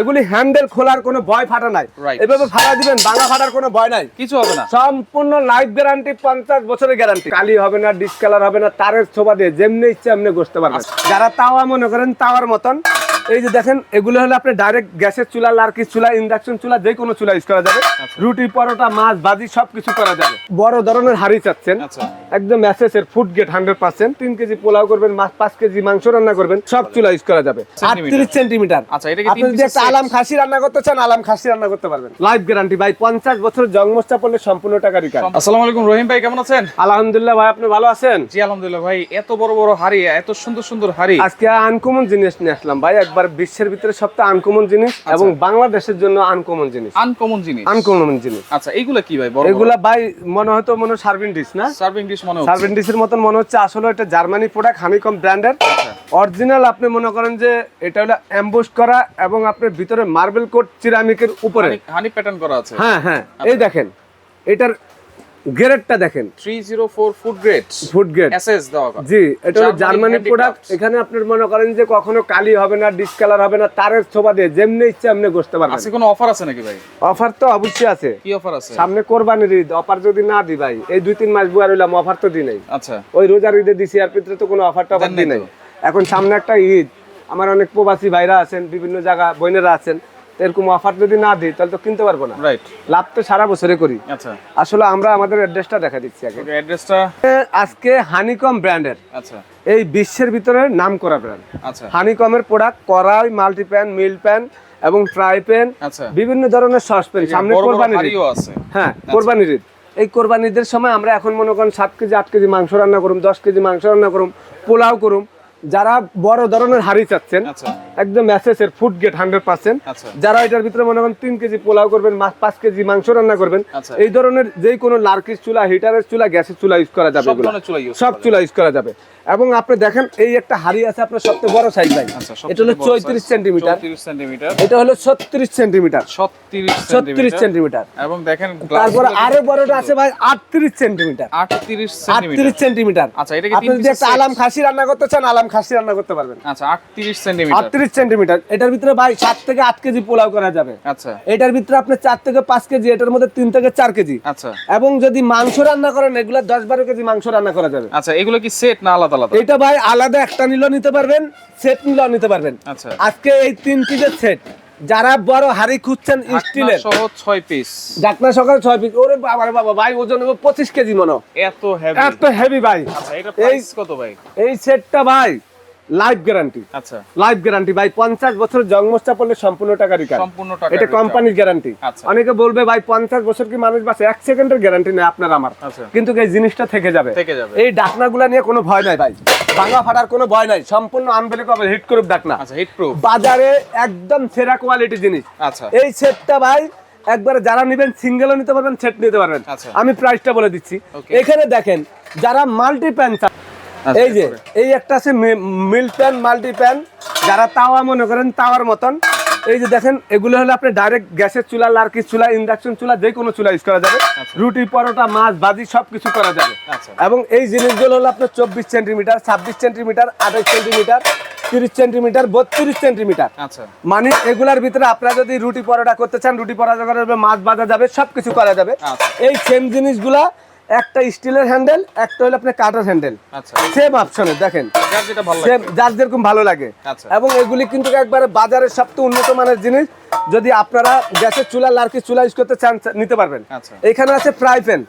এগুলি হ্যান্ডেল খোলার কোনো ভয় ফাটা নাই. এভাবে ফাটা দিবেন বাংলা ফাটার কোনো ভয় নাই। কিছু হবে না। সম্পূর্ণ লাইফ গ্যারান্টি পঞ্চাশ বছরের গ্যারান্টি কালি হবে না ডিসকালার হবে না তারের ছোবা দিয়ে যেমনি ইচ্ছে এমনি বসতে পারবেন। যারা তাওয়া মনে করেন তাওয়ার মতন। এই যে দেখেন এগুলো হলো আপনি ডাইরেক্ট গ্যাসের চুলা লার্কির চুলা ইন্ডাকশন চুলা যে কোনো চুলা ইউজ করা যাবে। রুটি পরোটা মাছ ভাজি সবকিছু করা যাবে। বড় ধরনের হাড়ি চাচ্ছেন। আচ্ছা। একদম এসএসের ফুড গেট হান্ড্রেড পার্সেন্ট তিন কেজি পোলাও করবেন মাছ পাঁচ কেজি মাংস রান্না করবেন সব চুলা ইউজ করা যাবে। আটত্রিশ সেন্টিমিটার আচ্ছা, আপনি যদি একটা আলাম খাসি রান্না করতে চান আলাম খাসি রান্না করতে পারবেন। লাইফ গ্যারান্টি ভাই পঞ্চাশ বছর জন্মস্টা পড়লে সম্পূর্ণ টাকা রিটার্ন আসসালামু আলাইকুম রহিম ভাই কেমন আছেন? আলহামদুলিল্লাহ ভাই আপনি ভালো আছেন? জি আলহামদুলিল্লাহ ভাই এত বড় বড় হাড়ি এত সুন্দর সুন্দর হাড়ি। আজকে আনকমন জিনিস নিয়ে আসলাম ভাই একবার বিশ্বের ভিতরে সবচেয়ে আনকমন জিনিস আচ্ছা। এবং বাংলাদেশের জন্য আনকমন জিনিস। আনকমন জিনিস। আনকমন জিনিস। আচ্ছা এইগুলা কি ভাই? বড় এগুলা ভাই মনে হয়তো মনে সার্ভিং ডিশ না? সার্ভিং ডিশ মনে হচ্ছে। সার্ভিং ডিশের মতন মনে হচ্ছে আসলে এটা জার্মানি প্রোডাক্ট হানিকম ব্র্যান্ডের অরিজিনাল আপনি মনে করেন যে এটা হলো অ্যাম্বুশ করা এবং আপনার ভিতরে মার্বেল কোট সিরামিকের উপরে। হানি প্যাটার্ন করা আছে। হ্যাঁ হ্যাঁ। এই দেখেন এটার গ্রেডটা দেখেন। 304 food grade food grade SS দেওয়া জি এটা হলো জার্মানি প্রোডাক্ট এখানে আপনার মনে করেন যে কখনো কালি হবে না ডিসকালার হবে না তারের ছোবা দিয়ে যেমনি ইচ্ছে এমনি বসতে পারবেন। আছে কোনো অফার আছে নাকি ভাই? অফার তো অবশ্যই আছে। কি অফার আছে? সামনে কোরবানির ঈদ অফার যদি না দি ভাই এই দুই তিন মাস বুয়ার হইলাম অফার তো দি নাই। আচ্ছা। ওই রোজার ঈদে দিছি আর পিতরে তো কোনো অফার টফার দি নাই। এখন সামনে একটা ঈদ। আমার অনেক প্রবাসী ভাইরা আছেন বিভিন্ন জায়গা বোনেরা আছেন। এরকম অফার যদি না দিই তাহলে তো কিনতে পারব না। রাইট লাভ তো সারা বছরে করি। আচ্ছা। আসলে আমরা আমাদের অ্যাড্রেসটা দেখা দিচ্ছি আগে। অ্যাড্রেসটা আজকে হানিকম ব্র্যান্ডের আচ্ছা। এই বিশ্বের ভিতরে নাম করা ব্র্যান্ড আচ্ছা। হানিকমের প্রোডাক্ট কড়াই মাল্টি প্যান মিল প্যান এবং ফ্রাই প্যান আচ্ছা। বিভিন্ন ধরনের সসপ্যান সামনে কোরবানির হ্যাঁ কোরবানির ঈদ। এই কোরবানির সময় আমরা এখন মনে করেন সাত কেজি আট কেজি মাংস রান্না করুম দশ কেজি মাংস রান্না করুম পোলাও করুম। যারা বড় ধরনের হাড়ি চাচ্ছেন আচ্ছা। একদম এসএসের ফুড গেট হান্ড্রেড পার্সেন্ট যারা এটার ভিতরে মনে করেন তিন কেজি পোলাও করবেন পাঁচ কেজি মাংস রান্না করবেন আচ্ছা। এই ধরনের যেই কোনো লার্কির চুলা হিটারের চুলা গ্যাসের চুলা ইউজ করা যাবে সব চুলা ইউজ করা যাবে। এবং আপনি দেখেন এই একটা হাড়ি আছে আপনার সবচেয়ে বড় সাইজ ভাই। আচ্ছা এটা হলো চৌত্রিশ সেন্টিমিটার এটা হলো ছত্রিশ সেন্টিমিটার ছত্রিশ সেন্টিমিটার এবং দেখেন তারপরে আরও বড়টা আছে ভাই আটত্রিশ সেন্টিমিটার 38 সেন্টিমিটার আটত্রিশ সেন্টিমিটার আচ্ছা এটা কি আপনি যদি একটা আলাম খাসি রান্না করতে চান আলাম খাসি রান্না করতে পারবেন। আচ্ছা 38 সেন্টিমিটার। আটত্রিশ সেন্টিমিটার। এটার ভিতরে ভাই সাত থেকে আট কেজি পোলাও করা যাবে। আচ্ছা। এটার ভিতরে আপনি চার থেকে পাঁচ কেজি এটার মধ্যে তিন থেকে চার কেজি। আচ্ছা। এবং যদি মাংস রান্না করেন এগুলো দশ বারো কেজি মাংস রান্না করা যাবে। আচ্ছা এগুলো কি সেট না আলাদা আলাদা? এটা ভাই আলাদা একটা নিলেও নিতে পারবেন সেট নিলেও নিতে পারবেন। আচ্ছা। আজকে এই তিন পিসের সেট যারা বড় হাড়ি খুঁজছেন স্টিলের। সহ 6 পিস ডাকনা সকাল ছয় পিস ওরে বাবা বাবা ভাই ওজন হবে পঁচিশ কেজি মনে এত হেভি এত হেভি ভাই। আচ্ছা এটা প্রাইস কত ভাই? এই সেটটা ভাই লাইফ গ্যারান্টি আচ্ছা। লাইফ গ্যারান্টি ভাই পঞ্চাশ বছর জন্মস্টা পড়লে সম্পূর্ণ টাকা রিটার্ন সম্পূর্ণ টাকা এটা কোম্পানির গ্যারান্টি আচ্ছা। অনেকে বলবে ভাই পঞ্চাশ বছর কি মানুষ বাঁচে? এক সেকেন্ডের গ্যারান্টি নেই আপনার আমার। আচ্ছা। কিন্তু এই জিনিসটা থেকে যাবে। থেকে যাবে। এই ডাকনাগুলা নিয়ে কোনো ভয় নাই ভাই। ভাঙা ফাটার কোনো ভয় নাই। সম্পূর্ণ আনবেলেকable হিট করুক ডাকনা আচ্ছা হিট প্রুফ বাজারে একদম সেরা কোয়ালিটি জিনিস। আচ্ছা। এই সেটটা ভাই একবারে যারা নেবেন সিঙ্গেলও নিতে পারবেন সেট নিতে পারবেন। আচ্ছা। আমি প্রাইসটা বলে দিচ্ছি। এখানে দেখেন যারা মাল্টি প্যান চান এই যে এই একটা আছে মিল প্যান মাল্টি প্যান যারা তাওয়া মনে করেন তাওয়ার মতন। এই যে দেখেন এগুলো হলো আপনি ডাইরেক্ট গ্যাসের চুলা লার্কির চুলা ইন্ডাকশন চুলা যে কোনো চুলা ইউজ করা যাবে। রুটি পরোটা মাছ ভাজি সব কিছু করা যাবে। আচ্ছা। এবং এই জিনিসগুলো হলো আপনার চব্বিশ সেন্টিমিটার ছাব্বিশ সেন্টিমিটার আঠাশ সেন্টিমিটার তিরিশ সেন্টিমিটার বত্রিশ সেন্টিমিটার আচ্ছা। মানে এগুলার ভিতরে আপনারা যদি রুটি পরোটা করতে চান রুটি পরোটা করা যাবে মাছ ভাজা যাবে সবকিছু করা যাবে। আচ্ছা। এই সেম জিনিসগুলা একটা স্টিলের হ্যান্ডেল একটা হলো আপনার কাটার হ্যান্ডেল। আচ্ছা। সেম অপশনে দেখেন। যার যেরকম ভালো লাগে। আচ্ছা। এবং এগুলি কিন্তু একবারে বাজারের সবচেয়ে উন্নত মানের জিনিস। যদি আপনারা গ্যাসের চুলা লার্কি চুলা ইউজ করতে চান নিতে পারবেন। আচ্ছা। এখানে আছে ফ্রাই প্যান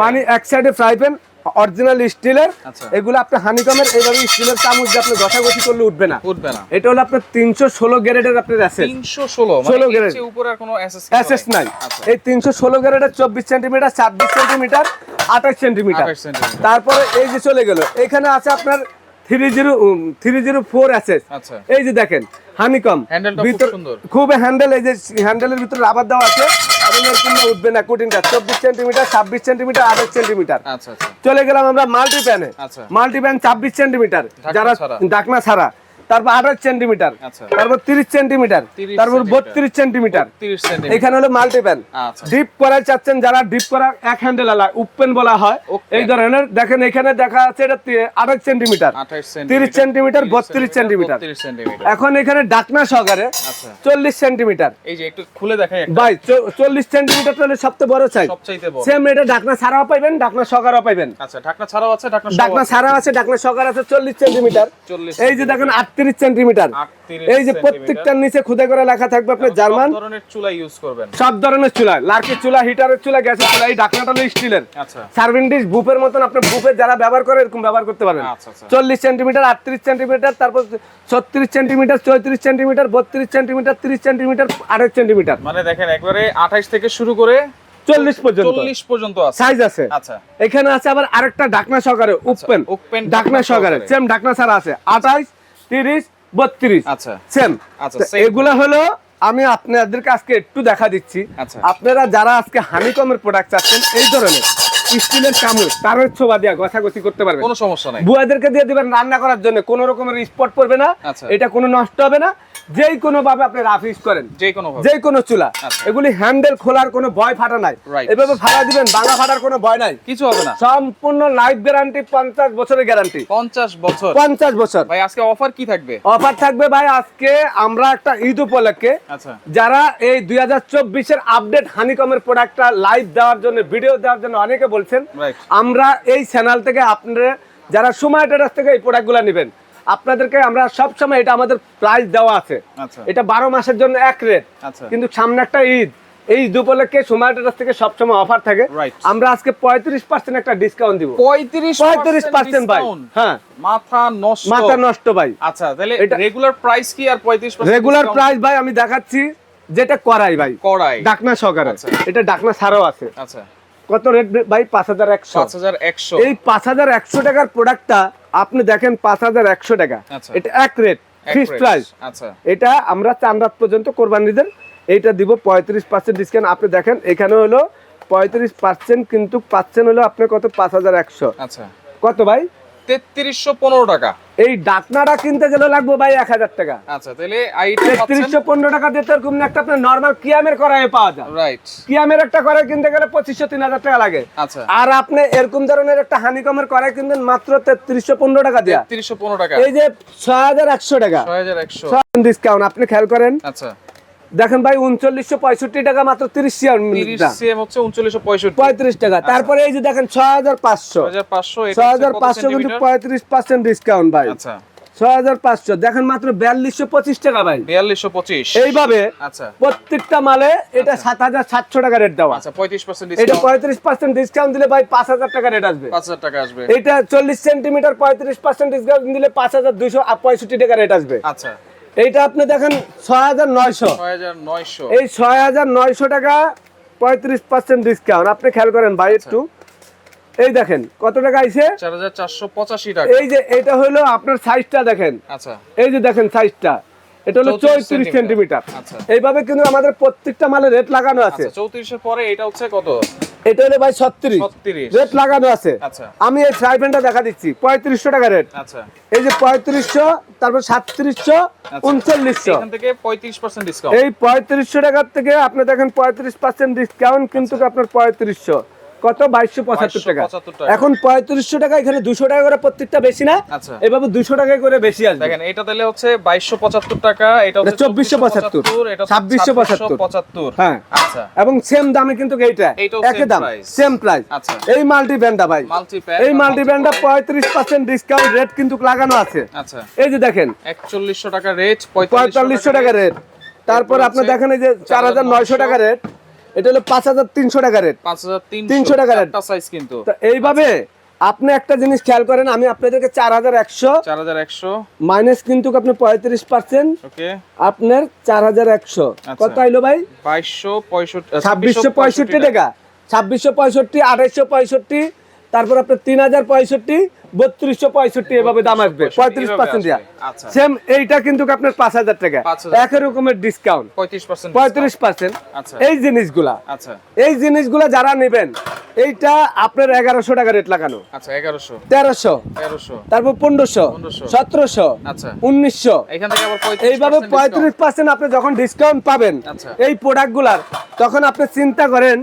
মানে এক সাইডে ফ্রাই প্যান অরিজিনাল স্টিলের। আচ্ছা। এগুলো আপনি হানিকমের এইভাবে স্টিলের চামচ দিয়ে আপনি ঘষাঘষি করলে উঠবে না। উঠবে না। এটা হলো আপনার তিনশো ষোলো গ্রেডের আপনার অ্যাসেস 316 মানে 16 গ্রেড। উপরে কোনো এসএস অ্যাসেস নাই। আচ্ছা। এই তিনশো ষোলো গ্রেডের চব্বিশ সেন্টিমিটার ছাব্বিশ সেন্টিমিটার আঠাশ সেন্টিমিটার। তারপরে এই যে চলে গেল এখানে আছে আপনার three zero three zero four SS এই যে দেখেন হানিকম ভিতর খুব হ্যান্ডেল এই যে হ্যান্ডেলের ভিতরে রাবার দেওয়া আছে এবং এর কোনো উঠবে না কোটিনটা চব্বিশ সেন্টিমিটার ছাব্বিশ সেন্টিমিটার আঠাশ সেন্টিমিটার। আচ্ছা আচ্ছা। চলে গেলাম আমরা মাল্টি প্যানে মাল্টি প্যান ছাব্বিশ সেন্টিমিটার। যারা ডাকনা ছাড়া। তারপর আঠাশ সেন্টিমিটার আচ্ছা। তারপর তিরিশ সেন্টিমিটার 30 তারপর। বত্রিশ সেন্টিমিটার। এখানে হলো মাল্টিপ্যান আচ্ছা। ডিপ করা চাচ্ছেন যারা ডিপ করা এক হ্যান্ডেল আলা উপেন বলা হয়। এই ধরনের দেখেন এখানে দেখা আছে এটা আঠাশ সেন্টিমিটার। তিরিশ সেন্টিমিটার বত্রিশ সেন্টিমিটার এখন এখানে ডাকনা সহকারে আচ্ছা। চল্লিশ সেন্টিমিটার। এই যে একটু খুলে একটা। ভাই চল্লিশ সেন্টিমিটার হলে সবচেয়ে বড় সাইজ সেম এটা ডাকনা ছাড়াও পাইবেন ডাকনা সহকারও পাইবেন। আচ্ছা ঢাকনা ছাড়াও আছে ঢাকনা ডাকনা। ছাড়াও আছে ডাকনা সহকার আছে চল্লিশ সেন্টিমিটার। এই যে দেখেন আটত্রিশ সেন্টিমিটার। এই যে প্রত্যেকটার নিচে খুদে করে লেখা থাকবে আপনার এবং জার্মান। সব ধরনের চুলা ইউজ করবেন। সব ধরনের চুলা লার্কির চুলা হিটারের চুলা গ্যাসের চুলা এই ডাকনাটা হলো স্টিলের। আচ্ছা। সার্ভিং ডিশ বুফের মতন আপনি বুফে যারা ব্যবহার করে এরকম ব্যবহার করতে পারবেন। আচ্ছা আচ্ছা। চল্লিশ সেন্টিমিটার আটত্রিশ সেন্টিমিটার তারপর ছত্রিশ সেন্টিমিটার চৌত্রিশ সেন্টিমিটার বত্রিশ সেন্টিমিটার তিরিশ সেন্টিমিটার আঠাশ সেন্টিমিটার। মানে দেখেন একবারে 28 থেকে শুরু করে চল্লিশ পর্যন্ত। 40 পর্যন্ত আছে। সাইজ আছে। আচ্ছা। এখানে আছে আবার আরেকটা ডাকনা সহকারে ডাকনা ঢাকনা সহকারে। সেম ডাকনা ছাড়া আছে। আঠাইশ তিরিশ বত্রিশ। আচ্ছা। সেম আচ্ছা। এগুলা হলো আমি আপনাদেরকে আজকে একটু দেখা দিচ্ছি। আচ্ছা। আপনারা যারা আজকে হানিকমের প্রোডাক্ট চাচ্ছেন এই ধরনের স্টিলের কামড় তারের ছোবা দিয়া গছাগছি করতে পারবেন। কোনো সমস্যা নাই। বুয়াদেরকে দিয়ে দিবেন রান্না করার জন্য কোনো রকমের স্পট পড়বে না। আচ্ছা। এটা কোনো নষ্ট হবে না। যেই কোনো ভাবে আপনি রাফ ইউজ করেন। যে কোনো যে কোনো চুলা। আচ্ছা। এগুলি হ্যান্ডেল খোলার কোনো ভয় ফাটা নাই। এভাবে ফাটা দিবেন ভাঙা ফাটার কোনো ভয় নাই। কিছু হবে না। সম্পূর্ণ লাইফ গ্যারান্টি পঞ্চাশ বছরের গ্যারান্টি 50 বছর। পঞ্চাশ বছর। ভাই আজকে অফার কি থাকবে? অফার থাকবে ভাই আজকে আমরা একটা ঈদ উপলক্ষে আচ্ছা। যারা এই দুই হাজার চব্বিশের আপডেট হানিকমের প্রোডাক্টটা লাইভ দেওয়ার জন্য ভিডিও দেওয়ার জন্য অনেকে বলছেন আমরা এই চ্যানেল থেকে আপনারা যারা সময় টেরাস থেকে এই প্রোডাক্টগুলো নেবেন আপনাদেরকে আমরা সব সময় এটা আমাদের প্রাইস দেওয়া আছে। আচ্ছা। এটা বারো মাসের জন্য এক রেট আচ্ছা। কিন্তু সামনে একটা ঈদ। এই ঈদ উপলক্ষে সময় টেরাস থেকে সবসময় অফার থাকে। আমরা আজকে পঁয়ত্রিশ পার্সেন্ট একটা ডিসকাউন্ট দিব। 35 পঁয়ত্রিশ পার্সেন্ট ভাই। হ্যাঁ। মাথা নষ্ট। মাথা নষ্ট ভাই। আচ্ছা তাহলে এটা- রেগুলার প্রাইস কি আর 35% রেগুলার প্রাইস ভাই আমি দেখাচ্ছি যেটা করাই ভাই। কড়াই ডাকনা সহকারে। আচ্ছা। এটা ডাকনা ছাড়াও আছে। আচ্ছা। কত রেট ভাই? পাঁচ হাজার একশো। 5100 এই পাঁচ হাজার একশো টাকার প্রোডাক্টটা আপনি দেখেন পাঁচ হাজার একশো টাকা। আচ্ছা। এটা এক রেট ফিক্স প্রাইস আচ্ছা। এটা আমরা চান রাত পর্যন্ত কোরবানিদের এইটা দিব পঁয়ত্রিশ পার্সেন্ট ডিসকাউন্ট আপনি দেখেন এখানে হলো পঁয়ত্রিশ পার্সেন্ট কিন্তু পাচ্ছেন হলো আপনি কত? পাঁচ হাজার একশো। আচ্ছা। কত ভাই? 3315 টাকা। এই ডাকনাটা কিনতে গেলে লাগবে ভাই এক হাজার টাকা। আচ্ছা তাহলে তেত্রিশশো পনেরো টাকা এরকম না একটা আপনার নর্মাল কিয়ামের করাই পাওয়া যায়। রাইট কিয়ামের একটা করাই কিনতে গেলে পঁচিশশো তিন হাজার টাকা লাগে। আচ্ছা। আর আপনি এরকম ধরনের একটা হানিকমের করাই কিনবেন মাত্র তেত্রিশশো পনেরো টাকা দেয়া। 3315 টাকা। এই যে ছয় হাজার একশো টাকা। 6100 ডিসকাউন্ট আপনি খেয়াল করেন। আচ্ছা। দেখেন ভাই উনচল্লিশশো পঁয়ষট্টি টাকা মাত্র তিরিশ সিএম হচ্ছে 3965 পঁয়ত্রিশ টাকা। তারপরে এই যে দেখেন ছয় হাজার পাঁচশো। ছয় হাজার পাঁচশো কিন্তু পঁয়ত্রিশ পার্সেন্ট ডিসকাউন্ট ভাই। আচ্ছা। ছয় হাজার পাঁচশো। দেখেন মাত্র বিয়াল্লিশশো পঁচিশ টাকা ভাই। 4225 এইভাবে আচ্ছা। প্রত্যেকটা মালে এটা সাত হাজার সাতশো টাকা রেট দেওয়া। আচ্ছা 35% এটা পঁয়ত্রিশ পার্সেন্ট ডিসকাউন্ট দিলে ভাই পাঁচ হাজার টাকা রেট আসবে। 5000 টাকা আসবে। এটা চল্লিশ সেন্টিমিটার পঁয়ত্রিশ পার্সেন্ট ডিসকাউন্ট দিলে পাঁচ হাজার দুইশো পঁয়ষট্টি টাকা রেট আসবে। আচ্ছা। এইটা আপনি দেখেন ছয় হাজার নয়শো। এই ছয় হাজার নয়শো টাকা পঁয়ত্রিশ পার্সেন্ট ডিসকাউন্ট আপনি খেয়াল করেন ভাই আচ্ছা। একটু। এই দেখেন কত টাকা আইছে? 4485 টাকা। এই যে এটা হলো আপনার সাইজটা দেখেন। আচ্ছা। এই যে দেখেন সাইজটা এটা হলো 34 চৌত্রিশ সেন্টিমিটার আচ্ছা। এইভাবে কিন্তু আমাদের প্রত্যেকটা মালে রেট লাগানো আছে। আচ্ছা 34 এর পরে এটা হচ্ছে কত? এটা হলো ভাই ছত্রিশ। রেট লাগানো আছে। আচ্ছা। আমি এই ফ্রাই প্যানটা দেখা দিচ্ছি। পঁয়ত্রিশশো টাকা রেট। আচ্ছা। এই যে পঁয়ত্রিশশো তারপর সাতত্রিশশো উনচল্লিশশো। 35% ডিসকাউন্ট এই পঁয়ত্রিশশো টাকার থেকে আপনি দেখেন পঁয়ত্রিশ পার্সেন্ট ডিসকাউন্ট কিন্তু আপনার পঁয়ত্রিশশো। কত? বাইশশো পঁচাত্তর টাকা। এখন পঁয়ত্রিশশো টাকা এখানে দুশো টাকা করে প্রত্যেকটা বেশি না? আচ্ছা। এভাবে দুশো টাকা করে বেশি আসবে। দেখেন এটা তাহলে হচ্ছে 2275 টাকা এটা হচ্ছে এটা 2475 এটা 2675 2675 হ্যাঁ। আচ্ছা। এবং সেম দামে কিন্তু এইটা। একই দাম সেম প্রাইস আচ্ছা। এই মাল্টি ব্যান্ডটা ভাই। এই মাল্টি ব্যান্ডটা পঁয়ত্রিশ পার্সেন্ট ডিসকাউন্ট রেট কিন্তু লাগানো আছে। আচ্ছা। এই যে দেখেন। 4100 টাকা রেট পঁয়তাল্লিশশো টাকা রেট তারপর আপনি দেখেন এই যে চার হাজার নয়শো টাকা রেট এটা হলো পাঁচ হাজার তিনশো টাকা রেট 5300 300 টাকা রেট সাইজ কিন্তু। এইভাবে আপনি একটা জিনিস খেয়াল করেন আমি আপনাদেরকে চার হাজার একশো 4100 মাইনাস কিন্তু আপনি পঁয়ত্রিশ পার্সেন্ট আপনার চার হাজার একশো। আচ্ছা। কত আইলো ভাই? 2265 ছাব্বিশশো পঁয়ষট্টি টাকা। ছাব্বিশশো পঁয়ষট্টি আঠাইশশো পঁয়ষট্টি তারপর আপনার তিন হাজার পঁয়ষট্টি বত্রিশশো পঁয়ষট্টি এভাবে দাম আসবে পঁয়ত্রিশ পার্সেন্ট দেওয়া। সেম এইটা কিন্তু আপনার পাঁচ হাজার টাকা। 5,000 একই রকমের ডিসকাউন্ট পঁয়ত্রিশ পার্সেন্ট আচ্ছা। এই জিনিসগুলা। আচ্ছা। এই জিনিসগুলা যারা নেবেন এইটা আপনার এগারোশো টাকা রেট লাগানো। আচ্ছা তেরোশো। তারপর পনেরোশো। সতেরোশো। উনিশশো। এইভাবে পঁয়ত্রিশ পার্সেন্ট আপনি যখন ডিসকাউন্ট পাবেন। এই প্রোডাক্টগুলার তখন আপনি চিন্তা করেন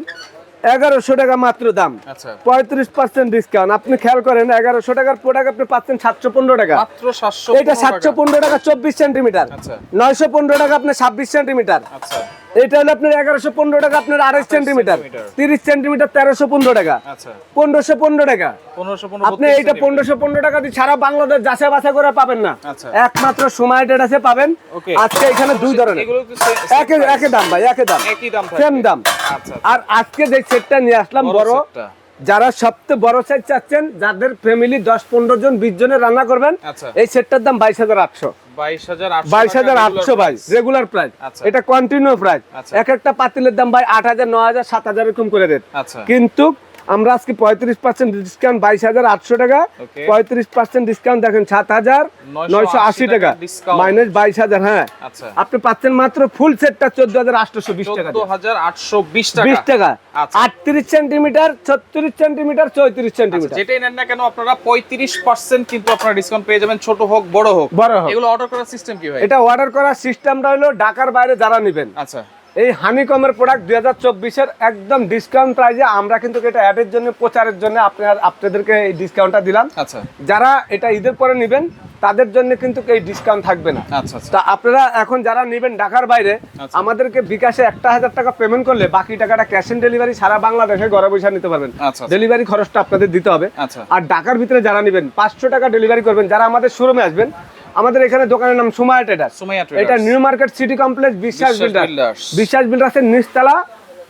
এগারোশো টাকা মাত্র দাম। আচ্ছা। পঁয়ত্রিশ পার্সেন্ট ডিসকাউন্ট আপনি খেয়াল করেন এগারোশো টাকার প্রোডাক্ট আপনি পাচ্ছেন সাতশো পনেরো টাকা। এটা সাতশো পনেরো টাকা চব্বিশ সেন্টিমিটার আচ্ছা। নয়শো পনেরো টাকা আপনার ছাব্বিশ সেন্টিমিটার আচ্ছা। এটা হলো আপনার এগারোশো পনেরো টাকা আপনার আড়াইশ সেন্টিমিটার। তিরিশ সেন্টিমিটার তেরোশো পনেরো টাকা। পনেরোশো পনেরো টাকা। আপনি এইটা পনেরোশো পনেরো টাকা দিয়ে সারা বাংলাদেশ যাচাই বাছাই করে পাবেন না। একমাত্র সময় আছে পাবেন। আজকে এখানে দুই ধরনের। একে দাম ভাই একই দাম সেম দাম। আর আজকে যে সেটটা নিয়ে আসলাম বড় যারা সবচেয়ে বড় সাইজ চাচ্ছেন যাদের ফ্যামিলি দশ পনেরো জন বিশ জনের রান্না করবেন আচ্ছা। এই সেটটার দাম বাইশ হাজার আটশো। বাইশ হাজার আটশো ভাই রেগুলার প্রাইস আচ্ছা। এটা কন্টিনিউ প্রাইস আচ্ছা। এক একটা পাতিলের দাম ভাই আট হাজার নয় হাজার সাত হাজার এরকম করে রেট কিন্তু আমরা আজকে পঁয়ত্রিশ পার্সেন্ট ডিসকাউন্ট বাইশ হাজার আটশো টাকা পঁয়ত্রিশ পার্সেন্ট ডিসকাউন্ট দেখেন সাত হাজার নয়শো আশি টাকা মাইনাস বাইশ হাজার হ্যাঁ। আচ্ছা। আপনি পাচ্ছেন মাত্র ফুল সেটটা চোদ্দ হাজার আটশোশো বিশ টাকা আটশো বিশ টাকা। বিশ টাকা। আচ্ছা। আটত্রিশ সেন্টিমিটার ছত্রিশ সেন্টিমিটার চৌত্রিশ আচ্ছা, সেন্টিমিটার যেটাই নেন না কেন আপনারা পঁয়ত্রিশ পার্সেন্ট কিন্তু আপনারা ডিসকাউন্ট পেয়ে যাবেন ছোট হোক বড় হোক। বড় হোক। এগুলো অর্ডার করার সিস্টেম কি ভাই? এটা অর্ডার করার সিস্টেমটা হলো ঢাকার বাইরে যারা নেবেন। আচ্ছা। এই হানিকমের প্রোডাক্ট দুই হাজার চব্বিশের একদম ডিসকাউন্ট প্রাইজে আমরা কিন্তু এটা অ্যাডের জন্য প্রচারের জন্য আপনার আপনাদেরকে এই ডিসকাউন্টটা দিলাম। আচ্ছা। যারা এটা ঈদের পরে নেবেন তাদের জন্য কিন্তু এই ডিসকাউন্ট থাকবে না। আচ্ছা আচ্ছা। তা আপনারা এখন যারা নেবেন ঢাকার বাইরে আচ্ছা। আমাদেরকে বিকাশে একটা হাজার টাকা পেমেন্ট করলে বাকি টাকাটা ক্যাশ অন ডেলিভারি সারা বাংলাদেশে ঘরে বসে নিতে পারবেন। ডেলিভারি খরচটা আপনাদের দিতে হবে। আর ঢাকার ভিতরে যারা নেবেন পাঁচশো টাকা ডেলিভারি করবেন। যারা আমাদের শোরুমে আসবেন আমাদের এখানে দোকানের নাম সুমায়া ট্রেডার। এটা new market city complex Biswas builder. Biswas বিল্ডার্সের নিচতলা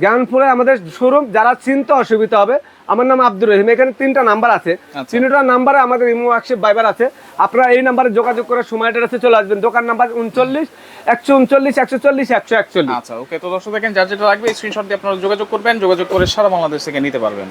জ্ঞানপুরে আমাদের শোরুম যারা চিনতে অসুবিধা হবে আমার নাম আব্দুর রহিম। এখানে তিনটা নাম্বার আছে। আচ্ছা। তিনটা নাম্বারে আমাদের ইমো ওয়ার্কশপ বাইবার আছে। আপনারা এই নাম্বারে যোগাযোগ করে সময়টার কাছে চলে আসবেন। দোকান নাম্বার উনচল্লিশ একশো উনচল্লিশ একশো চল্লিশ একশো একচল্লিশ। আচ্ছা ওকে তো দর্শক দেখেন যার যেটা লাগবে স্ক্রিনশট দিয়ে আপনারা যোগাযোগ করবেন। যোগাযোগ করে সারা বাংলাদেশ থেকে নিতে পারবেন।